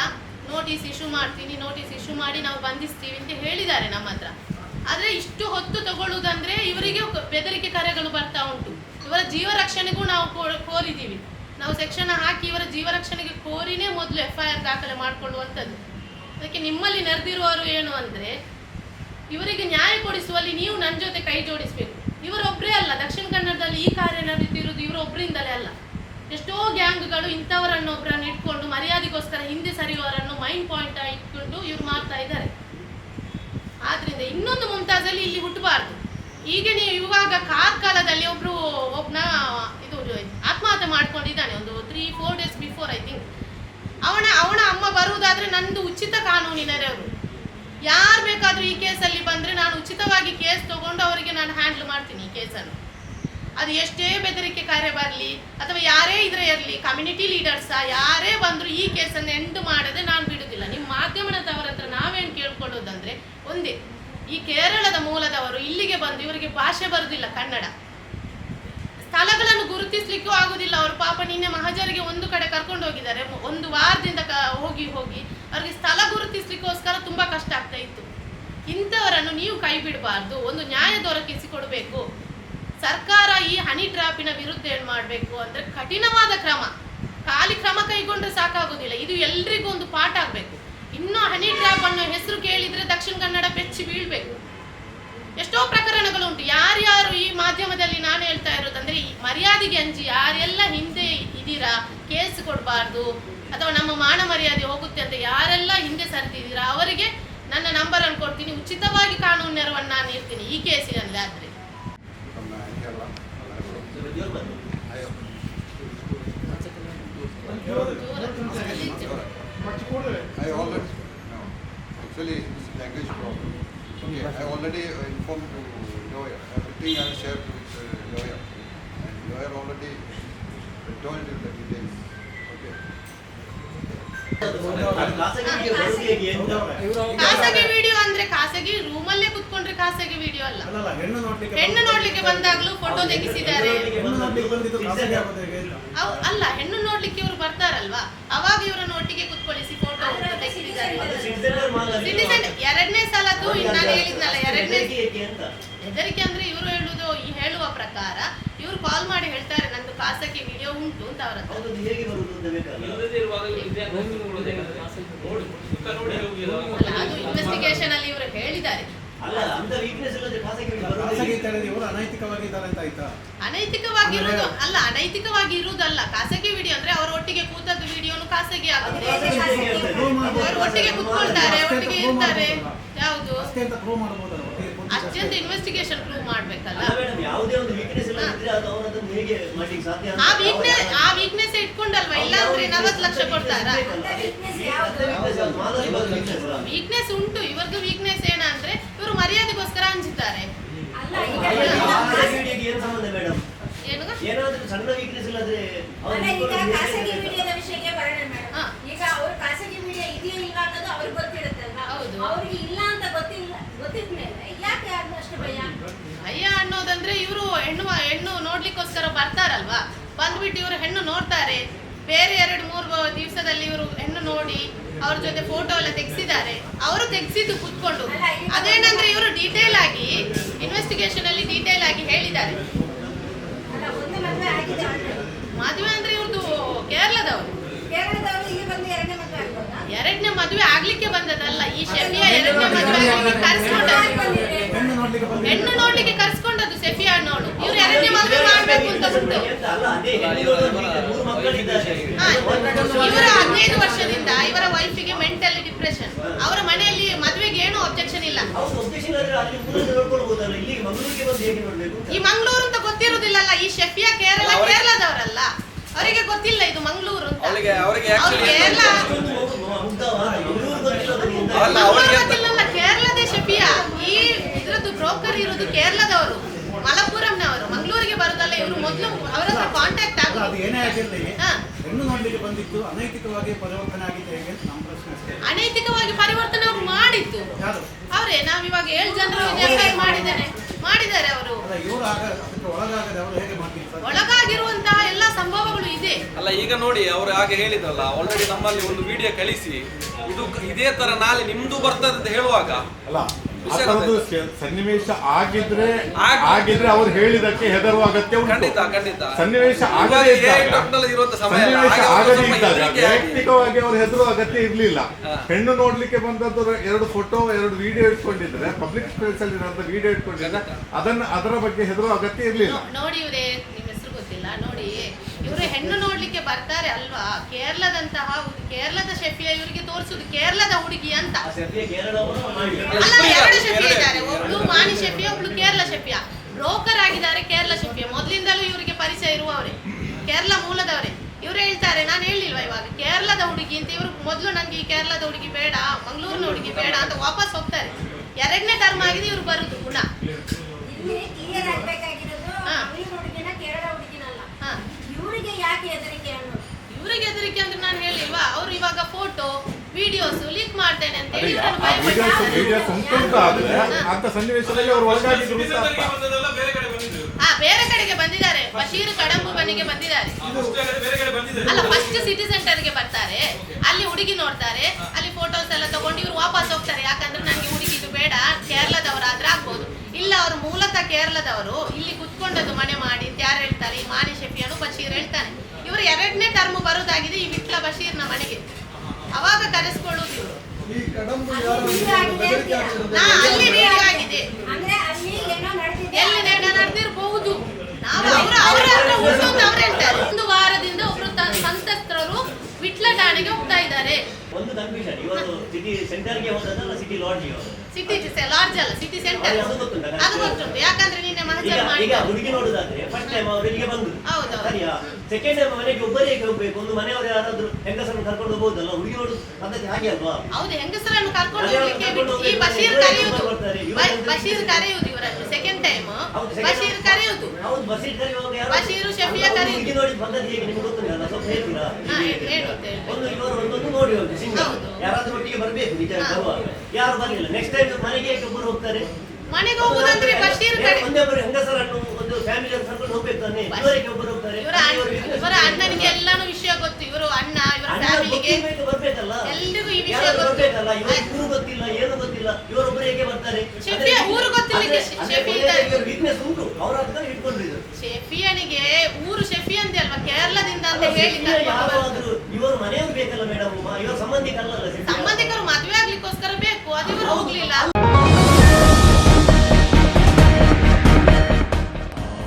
B: ನೋಟಿಸ್ ಇಶ್ಯೂ ಮಾಡ್ತೀನಿ ನೋಟಿಸ್ ಇಶ್ಯೂ ಮಾಡಿ ನಾವು ಬಂಧಿಸ್ತೀವಿ ಅಂತ ಹೇಳಿದ್ದಾರೆ ನಮ್ಮ ಹತ್ರ. ಆದರೆ ಇಷ್ಟು ಹೊತ್ತು ತಗೊಳ್ಳುವುದಂದ್ರೆ ಇವರಿಗೆ ಬೆದರಿಕೆ ಕರೆಗಳು ಬರ್ತಾ ಉಂಟು. ಇವರ ಜೀವ ರಕ್ಷಣೆಗೂ ನಾವು ಕೋರಿದ್ದೀವಿ. ನಾವು ಸೆಕ್ಷನ್ ಹಾಕಿ ಇವರ ಜೀವ ರಕ್ಷಣೆಗೆ ಕೋರಿನೇ ಮೊದಲು ಎಫ್ ಐ ಆರ್ ದಾಖಲೆ ಮಾಡಿಕೊಳ್ಳುವಂಥದ್ದು. ಅದಕ್ಕೆ ನಿಮ್ಮಲ್ಲಿ ನೆರೆದಿರುವವರು ಏನು ಅಂದರೆ, ಇವರಿಗೆ ನ್ಯಾಯ ಕೊಡಿಸುವಲ್ಲಿ ನೀವು ನನ್ನ ಜೊತೆ ಕೈ ಜೋಡಿಸಬೇಕು. ಇವರೊಬ್ಬರೇ ಅಲ್ಲ, ದಕ್ಷಿಣ ಕನ್ನಡದಲ್ಲಿ ಈ ಕಾರ್ಯ ನಡೆಯುತ್ತಿರುವುದು ಇವರೊಬ್ಬರಿಂದಲೇ ಅಲ್ಲ. ಎಷ್ಟೋ ಗ್ಯಾಂಗ್ಗಳು ಇಂಥವರನ್ನು ಒಬ್ಬರನ್ನು ಇಟ್ಕೊಂಡು ಮರ್ಯಾದೆಗೋಸ್ಕರ ಹಿಂದೆ ಸರಿಯುವವರನ್ನು ಮೈಂಡ್ ಪಾಯಿಂಟ್ ಇಟ್ಕೊಂಡು ಇವ್ರು ಮಾಡ್ತಾ ಇದ್ದಾರೆ. ಆದ್ರಿಂದ ಇನ್ನೊಂದು ಮುಂತಾಜಲ್ಲಿ ಇಲ್ಲಿ ಹುಟ್ಟಬಾರ್ದು. ಈಗ ನೀವು ಇವಾಗ ಕಾರ್ಕಾಲದಲ್ಲಿ ಒಬ್ರು ಒಬ್ನ ಇದು ಆತ್ಮಹತ್ಯೆ ಮಾಡ್ಕೊಂಡಿದ್ದಾನೆ, ಒಂದು three four days before I think ಅವನ ಅವನ ಅಮ್ಮ ಬರುವುದಾದ್ರೆ ನಂದು ಉಚಿತ ಕಾನೂನಿನರೇ ಅವರು. ಯಾರು ಬೇಕಾದ್ರೂ ಈ ಕೇಸಲ್ಲಿ ಬಂದ್ರೆ ನಾನು ಉಚಿತವಾಗಿ ಕೇಸ್ ತಗೊಂಡು ಅವರಿಗೆ ನಾನು ಹ್ಯಾಂಡಲ್ ಮಾಡ್ತೀನಿ ಈ ಕೇಸನ್ನು. ಅದು ಎಷ್ಟೇ ಬೆದರಿಕೆ ಕಾರ್ಯ ಬರಲಿ, ಅಥವಾ ಯಾರೇ ಇದ್ರೆ ಇರಲಿ ಕಮ್ಯುನಿಟಿ ಲೀಡರ್ಸ ಯಾರೇ ಬಂದ್ರು ಈ ಕೇಸನ್ನು ಎಂಡ್ ಮಾಡದೆ ನಾನು ಬಿಡುವುದಿಲ್ಲ. ನಿಮ್ಮ ಮಾಧ್ಯಮದವರ ಹತ್ರ ನಾವೇನು ಕೇಳ್ಕೊಳ್ಳೋದಂದ್ರೆ ಒಂದೇ ಈ ಕೇರಳದ ಮೂಲದವರು ಇಲ್ಲಿಗೆ ಬಂದು ಇವರಿಗೆ ಭಾಷೆ ಬರುವುದಿಲ್ಲ ಕನ್ನಡ. ಸ್ಥಳಗಳನ್ನು ಗುರುತಿಸ್ಲಿಕ್ಕೂ ಆಗುದಿಲ್ಲ. ಅವರು ಪಾಪ ನಿನ್ನೆ ಮಹಜರಿಗೆ ಒಂದು ಕಡೆ ಕರ್ಕೊಂಡು ಹೋಗಿದ್ದಾರೆ. ಒಂದು ವಾರದಿಂದ ಹೋಗಿ ಹೋಗಿ ಅವರಿಗೆ ಸ್ಥಳ ಗುರುತಿಸ್ಲಿಕ್ಕೋಸ್ಕರ ತುಂಬಾ ಕಷ್ಟ ಆಗ್ತಾ ಇತ್ತು. ಇಂಥವರನ್ನು ನೀವು ಕೈ ಬಿಡಬಾರ್ದು. ಒಂದು ನ್ಯಾಯ ದೊರಕಿಸಿ ಕೊಡಬೇಕು ಸರ್ಕಾರ ಈ ಹನಿ ಟ್ರಾಪಿನ ವಿರುದ್ಧ ಏನ್ ಮಾಡಬೇಕು ಅಂದ್ರೆ ಕಠಿಣವಾದ ಕ್ರಮ. ಖಾಲಿ ಕ್ರಮ ಕೈಗೊಂಡ್ರೆ ಸಾಕಾಗೋದಿಲ್ಲ. ಇದು ಎಲ್ರಿಗೂ ಒಂದು ಪಾಠ ಆಗ್ಬೇಕು. ಇನ್ನು ಹನಿ ಟ್ರ್ಯಾಪ್ ಅನ್ನೋ ಹೆಸರು ಕೇಳಿದ್ರೆ ದಕ್ಷಿಣ ಕನ್ನಡ ಬೆಚ್ಚಿ ಬೀಳ್ಬೇಕು. ಎಷ್ಟೋ ಪ್ರಕರಣಗಳು ಉಂಟು. ಯಾರ್ಯಾರು ಈ ಮಾಧ್ಯಮದಲ್ಲಿ ನಾನು ಹೇಳ್ತಾ ಇರೋದಂದ್ರೆ ಈ ಮರ್ಯಾದೆಗೆ ಅಂಜಿ ಯಾರೆಲ್ಲ ಹಿಂದೆ ಇದ್ದೀರಾ ಕೇಸ್ ಕೊಡಬಾರ್ದು ಅಥವಾ ನಮ್ಮ ಮಾನ ಮರ್ಯಾದೆ ಹೋಗುತ್ತೆ ಅಂತ ಯಾರೆಲ್ಲ ಹಿಂದೆ ಸರಿದಿದ್ದೀರಾ ಅವರಿಗೆ ನನ್ನ ನಂಬರ್ ಅನ್ನು ಕೊಡ್ತೀನಿ. ಉಚಿತವಾಗಿ ಕಾನೂನು ನೆರವನ್ನು ನಾನು ಇರ್ತೀನಿ ಈ ಕೇಸಿನಲ್ಲಿ ಆದರೆ.
C: I already, no, actually it's language problem. Okay, I already uh, informed to lawyer, everything I shared with uh, lawyer. And lawyer already told you the details. Okay.
D: ಖಾಸಗಿಗೆ ಬರುವಿಕೆಗೆ ಎಂತ
B: ಖಾಸಗಿ ವಿಡಿಯೋ ಅಂದ್ರೆ ಖಾಸಗಿ ರೂಮಲ್ಲೇ ಕುತ್ಕೊಂಡ್ರೆ ಖಾಸಗಿ ವಿಡಿಯೋ ಅಲ್ಲ
E: ಅಲ್ಲಲ್ಲ ಹೆಣ್ಣು ನೋಡ್ಲಿಕ್ಕೆ
B: ಹೆಣ್ಣು ನೋಡ್ಲಿಕ್ಕೆ ಬಂದಾಗ್ಲೂ ಫೋಟೋ ತೆಗಿಸಿದ್ದಾರೆ ಅವ್- ಅಲ್ಲ ಹೆಣ್ಣು ನೋಡ್ಲಿಕ್ಕೆ ಇವರು ಬರ್ತಾರಲ್ವಾ? ಅವಾಗ ಇವರನ್ನ ಒಟ್ಟಿಗೆ ಕುತ್ಕೊಳ್ಳಿಸಿ ಫೋಟೋ ಎರಡನೇ ಸಲದ್ದು ನಾನು ಹೇಳಿದ್ನಲ್ಲ ಎರಡನೇ
D: ಅಂತ?
B: ಹೆದರಿಕೆ ಅಂದ್ರೆ ಇವರು ಹೇಳುದು ಈ ಹೇಳುವ ಪ್ರಕಾರ ಇವರು ಕಾಲ್ ಮಾಡಿ ಹೇಳ್ತಾರೆ ನಂದು ಖಾಸಗಿ ವಿಡಿಯೋ ಉಂಟು ಅಂತ ಅವರ ಅದು ಇನ್ವೆಸ್ಟಿಗೇಷನ್ ಅಲ್ಲಿ ಇವರು ಹೇಳಿದ್ದಾರೆ.
D: ಅಲ್ಲ ಅಂತ ವೀಕ್ನೆಸ್ ಇಲ್ಲದೆ ಖಾಸಗಿ
E: ಇವರು ಅನೈತಿಕವಾಗಿದ್ದಾರೆ ಅಂತ ಆಯ್ತಾ?
B: ಅನೈತಿಕವಾಗಿ ಇರುವುದು ಅಲ್ಲ ಅನೈತಿಕವಾಗಿ ಇರುವುದಲ್ಲ. ಖಾಸಗಿ ವಿಡಿಯೋ ಅಂದ್ರೆ ಅವರ ಒಟ್ಟಿಗೆ ಕೂತದ್ದು ವಿಡಿಯೋನು ಖಾಸಗಿ ಆಗುತ್ತೆ. ಅವರು ಒಟ್ಟಿಗೆ ಕೂತ್ಕೊಳ್ತಾರೆ ಒಟ್ಟಿಗೆ ಇರ್ತಾರೆ? ಯಾವುದು?
E: ಅಷ್ಟೇ ಅಂತ ಪ್ರೂವ್ ಮಾಡಬಹುದಲ್ಲ
B: ಅಷ್ಟೇ ಅಂತ ಇನ್ವೆಸ್ಟಿಗೇಷನ್ ಪ್ರೂವ್ ಮಾಡ್ಬೇಕಲ್ಲ. ಆ ವೀಕ್ನೆಸ್ ಆ ವೀಕ್ನೆಸ್ ಇಟ್ಕೊಂಡಲ್ವಾ? ಇಲ್ಲಾಂದ್ರೆ ನಲವತ್ತು ಲಕ್ಷ ಕೊಡ್ತಾರಾ?
D: weakness ಯಾವ್ದು? weakness
B: ವೀಕ್ನೆಸ್ ಉಂಟು. ಇವ್ರದ್ದು ವೀಕ್ನೆಸ್ ಏನಂದ್ರೆ ಇವರು ಮರ್ಯಾದೆಗೋಸ್ಕರ ಹಂಚುತ್ತಾರೆ
D: ಖಾಸಗಿ ವಿಡಿಯೋಗೆ ಏನು ಸಂಬಂಧ ಮೇಡಮ್
B: ಏನು
D: ಏನಾದ್ರೂ ಸಣ್ಣ ವೀಕ್ನೆಸ್ ಇಲ್ಲದ್ರೆ ಅವ್ರು
F: ಅಲ್ಲ, ಈಗ
D: ಇಟ್ಕೊಂಡು
F: ಖಾಸಗಿ
D: ಬೇಕಲ್ಲ.
F: ವಿಡಿಯೋದ ವಿಷಯಕ್ಕೆ ಬರೋಣ ಮೇಡಮ್
B: ಹಾ.
F: ಈಗ ಅವ್ರ ಖಾಸಗಿ ವಿಡಿಯೋ ಇದೆಯೋ ಇಲ್ಲ ಅನ್ನೋದು ಅವ್ರಿಗೆ ಗೊತ್ತಿರುತ್ತಲ್ವಾ
B: ಹೌದು.
F: ಅವ್ರಿಗೆ ಇಲ್ಲ ಅಂತ ಗೊತ್ತಿಲ್ಲ ಗೊತ್ತಿದ್ಮೇಲೆ ಯಾಕೆ ಅದು ಅಷ್ಟು ಭಯ
B: ಭಯ ಅನ್ನೋದಂದ್ರೆ ಇವರು ಹೆಣ್ಣು ಹೆಣ್ಣು ನೋಡ್ಲಿಕ್ಕೋಸ್ಕರ ಬರ್ತಾರಲ್ವಾ? ಬಂದ್ಬಿಟ್ಟು ಇವರು ಹೆಣ್ಣು ನೋಡ್ತಾರೆ. ಬೇರೆ ಎರಡು ಮೂರು ದಿವಸದಲ್ಲಿ ಇವರು ಹೆಣ್ಣು ನೋಡಿ ಅವ್ರ ಜೊತೆ ಫೋಟೋ ಎಲ್ಲ ತೆಗೆಸಿದ್ದಾರೆ. ಅವರು ತೆಗ್ಸಿದ್ದು ಕುತ್ಕೊಂಡು. ಅದೇನಂದ್ರೆ ಇವರು ಡೀಟೇಲ್ ಆಗಿ ಇನ್ವೆಸ್ಟಿಗೇಷನ್ ಅಲ್ಲಿ ಡೀಟೇಲ್ ಆಗಿ ಹೇಳಿದ್ದಾರೆ.
F: ಮದುವೆ
B: ಅಂದ್ರೆ ಇವ್ರದ್ದು ಕೇರಳದವರು.
F: ಎರಡನೇ ಮದುವೆ
B: ಆಗ್ಲಿಕ್ಕೆ ಬಂದದಲ್ಲ ಈ ಶನಿಯ ಎರಡನೇ ಮದುವೆ ಕರ್ಸ್ಕೊಂಡದ್ದು
E: ಹೆಣ್ಣು ನೋಡ್ಲಿಕ್ಕೆ ಬಂದಿದ್ದು
B: ಹೆಣ್ಣು ನೋಡ್ಲಿಕ್ಕೆ ಕರ್ಸ್ಕೊಂಡದ್ದು ಸೆಫಿಯಾ ಅನ್ನೋಳು ಇವ್ರು ಎರಡನೇ ಮದುವೆ ಮಾಡ್ಬೇಕು ಅಂತ ಉಂಟು ಇವರ ಹದಿನೈದು ವರ್ಷದಿಂದ ಇವರ ವೈಫಿಗೆ ಮೆಂಟಲ್ ಡಿಪ್ರೆಷನ್ ಅವರ ಮನೆಯಲ್ಲಿ ಮದುವೆಗೆ ಏನು ಅಬ್ಜೆಕ್ಷನ್ ಇಲ್ಲ. ಈ ಮಂಗಳೂರು ಅಂತ ಗೊತ್ತಿರುವುದಿಲ್ಲಲ್ಲ ಈ ಶೆಫಿಯಾ ಕೇರಳ ಕೇರಳದವರಲ್ಲ. ಅವರಿಗೆ ಗೊತ್ತಿಲ್ಲ ಇದು ಮಂಗಳೂರು ಅಂತ. ಕೇರಳದ ಶೆಫಿಯಾ. ಈ ಇದ್ರದ್ದು ಬ್ರೋಕರ್ ಇರೋದು ಕೇರಳದವರು. ಬರುದಲ್ಲ ಇವರು ಮೊದಲು ಅವರ ಹತ್ರ ಕಾಂಟ್ಯಾಕ್ಟ್
E: ಅಲ್ಲ, ಅದು ಏನೇ ಆಗಿರಲಿ. ಹೆಣ್ಣು ನೋಡ್ಲಿಕ್ಕೆ ಬಂದಿತ್ತು ಅನೈತಿಕವಾಗಿ ಪರಿವರ್ತನೆ ಆಗಿದೆ ಹೇಗೆ ಅಂತ ನಮ್ಮ ಪ್ರಶ್ನೆ ಅಷ್ಟೇ.
B: ಅನೈತಿಕವಾಗಿ ಪರಿವರ್ತನೆ ಅವರು ಮಾಡಿತ್ತು
E: ಯಾರು?
B: ಅವರೇ ನಾವಿವಾಗ ಏಳು ಜನರು ಎಫ್ಐ ಮಾಡಿದ್ದೇನೆ. ಮಾಡಿದ್ದಾರೆ ಅವರು.
E: ಅಲ್ಲ ಇವರು ಆಗ ಅದಕ್ಕೆ ಒಳಗಾಗದೆ ಅವರು ಹೇಗೆ ಸಾಧ್ಯ?
B: ಒಳಗಾಗಿರುವಂತಹ ಎಲ್ಲ ಸಂಭವಗಳು ಇದೆ.
A: ಅಲ್ಲ ಈಗ ನೋಡಿ ಅವರು ಹಾಗೆ ಹೇಳಿದ್ರಲ್ಲ ಆಲ್ರೆಡಿ ನಮ್ಮಲ್ಲಿ ಒಂದು ವಿಡಿಯೋ ಕಳಿಸಿ ಇದು ಇದೇ ತರ ನಾಳೆ ನಿಮ್ದು ಬರ್ತದೆ ಅಂತ ಹೇಳುವಾಗ
G: ಅಲ್ಲ ಸನ್ನಿವೇಶ ಆಗಿದ್ರೆ
A: ಆಗ್-
G: ಆಗಿದ್ರೆ ಅವ್ರು ಹೇಳಿದಕ್ಕೆ ಹೆದರುವ ಅಗತ್ಯ ಉಂಟು.
A: ಖಂಡಿತ ಖಂಡಿತ.
G: ಸನ್ನಿವೇಶ ಆಗದೇ
A: ಇರುವಂತ ಸಮಯ.
G: ಸನ್ನಿವೇಶ ಆಗದೇ ಇದ್ದಾಗ ವೈಯಕ್ತಿಕವಾಗಿ ಅವ್ರು ಹೆದರುವ ಅಗತ್ಯ ಇರ್ಲಿಲ್ಲ. ಹೆಣ್ಣು ನೋಡ್ಲಿಕ್ಕೆ ಬಂದದ್ದು ಎರಡು ಫೋಟೋ ಎರಡು ವಿಡಿಯೋ ಇಟ್ಕೊಂಡಿದ್ರೆ ಪಬ್ಲಿಕ್ ಸ್ಪೇಸ್ ಅಲ್ಲಿ ವಿಡಿಯೋ ಇಟ್ಕೊಂಡಿದ್ರೆ ಅದನ್ನ ಅದರ ಬಗ್ಗೆ ಹೆದರುವ ಅಗತ್ಯ ಇರ್ಲಿಲ್ಲ.
B: ನೋಡಿ ಇವರೇ ನಿಮ್ಮ ಹೆಸರು ಗೊತ್ತಿಲ್ಲ. ನೋಡಿ. ಇವರು ಹೆಣ್ಣು ನೋಡ್ಲಿಕ್ಕೆ ಬರ್ತಾರೆ ಅಲ್ವಾ? ಕೇರಳದಂತಹ ಕೇರಳದ ಶೆಫಿಯ ಇವರಿಗೆ ತೋರಿಸುದು ಕೇರಳದ ಹುಡುಗಿ ಅಂತ. ಅಲ್ಲ ಎರಡು ಶೆಫಿ ಇದ್ದಾರೆ. ಒಬ್ಳು ಮಾಣಿ ಶೆಫಿಯ ಒಬ್ಳು ಕೇರಳ ಶೆಫಿಯ. ಬ್ರೋಕರ್ ಆಗಿದ್ದಾರೆ ಕೇರಳ ಶೆಫಿಯ. ಮೊದಲಿಂದಲೂ ಇವರಿಗೆ ಪರಿಚಯ ಇರುವವರೇ. ಕೇರಳ ಮೂಲದವರೇ. ಇವ್ರು ಹೇಳ್ತಾರೆ ನಾನು ಹೇಳಿಲ್ವಾ ಇವಾಗ? ಕೇರಳದ ಹುಡುಗಿ ಅಂತ ಇವ್ರು ಮೊದಲು ನನಗೆ ಈ ಕೇರಳದ ಹುಡುಗಿ ಬೇಡ ಮಂಗಳೂರಿನ ಹುಡುಗಿ ಬೇಡ ಅಂತ ವಾಪಸ್ ಹೋಗ್ತಾರೆ. ಎರಡನೇ ಟರ್ಮ್ ಆಗಿದೆ ಇವ್ರು ಬರುದು ಪುನಃ
F: ಇಲ್ಲಿ ಕ್ಲಿಯರ್ ಆಗ್ಬೇಕಾಗಿರೋದು
B: ಹಾ.
F: ಮಂಗಳೂರು ಹುಡುಗಿನ ಕೇರಳ ಹುಡುಗಿನಲ್ಲ
B: ಹಾ
F: ಇವರಿಗೆ ಯಾಕೆ ಹೆದರಿಕೆ ಅನ್ನೋದು?
B: ಇವರಿಗೆ ಹೆದರಿಕೆ ಅಂದ್ರೆ ನಾನು ಹೇಳಿಲ್ವಾ? ಅವ್ರು ಇವಾಗ ಫೋಟೋ ವಿಡಿಯೋಸ್ ಲೀಕ್ ಮಾಡ್ತೇನೆ ಅಂತ ಹೇಳಿ
G: ಆ
B: ಇವ್ರನ್ನ.
G: ವಿಡಿಯೋಸ್ ಉಂಟು ಅಂತ ಆದ್ರೆ ಅಂತ ಸನ್ನಿವೇಶದಲ್ಲಿ ಅವ್ರು ಒಳಗಾಗಿದ್ರು ಅಂತ ಅರ್ಥ.
B: ಆ ಬೇರೆ ಕಡೆಗೆ ಬಂದಿದ್ದಾರೆ. ಬಶೀರ್ ಕಡಂಬು ಮನೆಗೆ ಬಂದಿದ್ದಾರೆ. ಅಲ್ಲ ಫಸ್ಟ್ ಸಿಟಿ ಸೆಂಟರ್ಗೆ ಬರ್ತಾರೆ. ಅಲ್ಲಿ ಹುಡುಗಿ ನೋಡ್ತಾರೆ. ಅಲ್ಲಿ ಫೋಟೋಸ್ ಎಲ್ಲ ತಗೊಂಡು ಇವ್ರು ವಾಪಸ್ ಹೋಗ್ತಾರೆ. ಯಾಕಂದ್ರೆ ನನಗೆ ಹುಡುಗಿದು ಬೇಡ. ಕೇರಳದವರಾದ್ರೆ ಆಗ್ಬೋದು. ಅವರು ಮೂಲತಃ ಕೇರಳದವರು. ಇಲ್ಲಿ ಕುತ್ಕೊಂಡದ್ದು ಮನೆ ಮಾಡಿ ಅಂತ ಯಾರು ಹೇಳ್ತಾರೆ. ಈ ಮಾನಿ ಶೆಫಿಯನು ಬಶೀರ್ ಹೇಳ್ತಾನೆ. ಇವರು ಎರಡನೇ ಟರ್ಮ್ ಬರೋದಾಗಿದೆ ಈ ವಿಟ್ಲ ಬಶೀರ್ನ ಮನೆಗೆ. ಅವಾಗ ಕರೆಸ್ಕೊಳ್ಳೋದು ಇವರು.
F: ಅಲ್ಲಿ ಆಗಿದೆ ಅಂತೀರಾ?
B: ಅಲ್ಲಿ ವಿಡಿಯೋ
F: ಅಂದ್ರೆ ಅಲ್ಲಿ ಏನೋ ನಡೆದಿದೆ.
B: ಎಲ್ಲಿ ನೇಣ ನಡೆದಿರಬಹುದು ನಾವು ಅವರು ಅವರ ಅಂತ ಅವ್ರು ಹೇಳ್ತಾರೆ. ಒಂದು ವಾರದಿಂದ ಒಬ್ರು ಸಂತಸ್ತರು ಸಂತ್ರಸ್ತರು ವಿಟ್ಲ ಠಾಣೆಗೆ ಹೋಗ್ತಾ ಇದ್ದಾರೆ.
D: ಒಂದು ಕನ್ಫ್ಯೂಷನ್ ಇವರು ಸಿಟಿ ಸೆಂಟರ್ಗೆ ಹೋದದಲ್ಲ ಸಿಟಿ ಲಾಡ್ಜ್ ಹೋದದ್ದು?
B: ಸಿಟಿ ಲಾಡ್ಜ್ ಅಲ್ಲ ಸಿಟಿ ಸೆಂಟರ್
D: ಅದು ಗೊತ್ತುಂಟಾ?
B: ಯಾಕಂದ್ರೆ ನಿನ್ನೆ
D: ಮಹಜರ್
B: ಮಹಜರ್
D: ಈಗ
B: ಮಾಡಿ
D: ಹುಡುಗಿ ನೋಡುದಾದ್ರೆ ಫಸ್ಟ್ ಟೈಮ್ ಅವರು ಇಲ್ಲಿಗೆ ಬಂದ್ರು
B: ಹೌದು.
D: ಸರಿಯಾ? ಸೆಕೆಂಡ್ ಟೈಮ್ ಮನೆಗೆ ಒಬ್ಬರೇ ಹೇಗೆ ಹೋಗ್ಬೇಕು. ಒಂದು ಮನೆಯವರು ಯಾರಾದ್ರೂ ಹೆಂಗಸರನ್ನು ಕರ್ಕೊಂಡು ಹೋಗ್ಬೋದಲ್ಲ? ಹುಡುಗಿ ನೋಡು ಪದ್ಧತಿ ಹಾಗೆ ಅಲ್ವಾ?
B: ಹೌದು ಹೆಂಗಸರನ್ನು ಕರ್ಕೊಂಡು ಹೋಗ್ಲಿಕ್ಕೆ ಈ. ಬಶೀರ್
D: ಇವರೇ
B: ಕರೆಯುವುದು
D: ಇವರೇ
B: ಬಶೀರ್ ಕರೆಯುವುದು ಇವರನ್ನು.
D: Second time Basheer.
B: ಕರೆಯುವುದು
D: ಹೌದು ಬಶೀರ್ ಕರೆಯುವಾಗ
B: ಬಶೀರು, ಶಫಿಯಾ
D: ಅವ್ರು ಹುಡುಗಿ ನೋಡಿದ ಪದ್ಧತಿ ಹೇಗೆ? ನಿಮ್ಗೆ ಗೊತ್ತಿಲ್ಲ ಸ್ವಲ್ಪ ಹೇಳ್ತೀರಾ?
B: ಹೇಳು.
D: ಅಂತ? ಒಂದು ಇವರು ಒಂದೊಂದು ನೋಡಿ ಹೋಗಿ ಸಿಂಗಲ್. ಯಾರಾದ್ರೂ ಒಟ್ಟಿಗೆ ಬರಬೇಕು ವಿಚಾರ ಯಾರು ಬರಲಿಲ್ಲ. ನೆಕ್ಸ್ಟ್ ಟೈಮ್ ಮನೆಗೆ ಒಬ್ಬರು ಹೋಗ್ತಾರೆ?
B: ಮನೆಗೆ ಹೋಗುದಂದ್ರೆ ಬಶೀರ್ ಕಡೆ
D: ಒಂದೇ ಫ್ಯಾಮಿಲಿ ಸರ್ಕಲ್ ಹೋಗ್ಬೇಕು ತಾನೆ
B: ಬಸ್-
D: ಇವರಿಗೆ ಒಬ್ಬರು ಹೋಗ್ತಾರೆ
B: ಇವರ ಅಣ್ಣನಿಗೆ ಎಲ್ಲಾನು ವಿಷಯ ಗೊತ್ತು. ಇವರು ಅಣ್ಣ ಇವರ ಫ್ಯಾಮಿಲಿಗೆ
D: ಬರ್ಬೇಕಲ್ಲ?
B: ಎಲ್ರಿಗೂ ಈ ವಿಷಯ
D: ಯಾರಾದ್ರೂ
B: ಗೊತ್ತು.
D: ಬರ್ಬೇಕಲ್ಲ? ಇವರು ಗೊತ್ತಿಲ್ಲ ಏನು ಗೊತ್ತಿಲ್ಲ ಇವರೊಬ್ಬರು ಹೇಗೆ ಬರ್ತಾರೆ?
B: ಶೆಫಿಯ ಊರು ಗೊತ್ತಿಲ್ಲ ಶೆಫಿ.
D: ವೀಕ್ನೆಸ್ ಉಂಟು. ಅವರ ಹತ್ರ ಇಟ್ಕೊಂಡಿದ್ರು
B: ಶೆಫಿಯನಿಗೆ ಊರು ಶೆಫಿ ಅಂತೆ ಅಲ್ವಾ? ಕೇರಳದಿಂದ ಅಂತ ಹೇಳಿದ್ದಾರೆ.
D: ಯಾವಾದ್ರೂ ಇವರು ಮನೆಯವರು ಬೇಕಲ್ಲ ಮೇಡಮ್ ಇವರು ಬೇಕು. ಅದು ಇವರ
B: ಸಂಬಂಧಿಕರು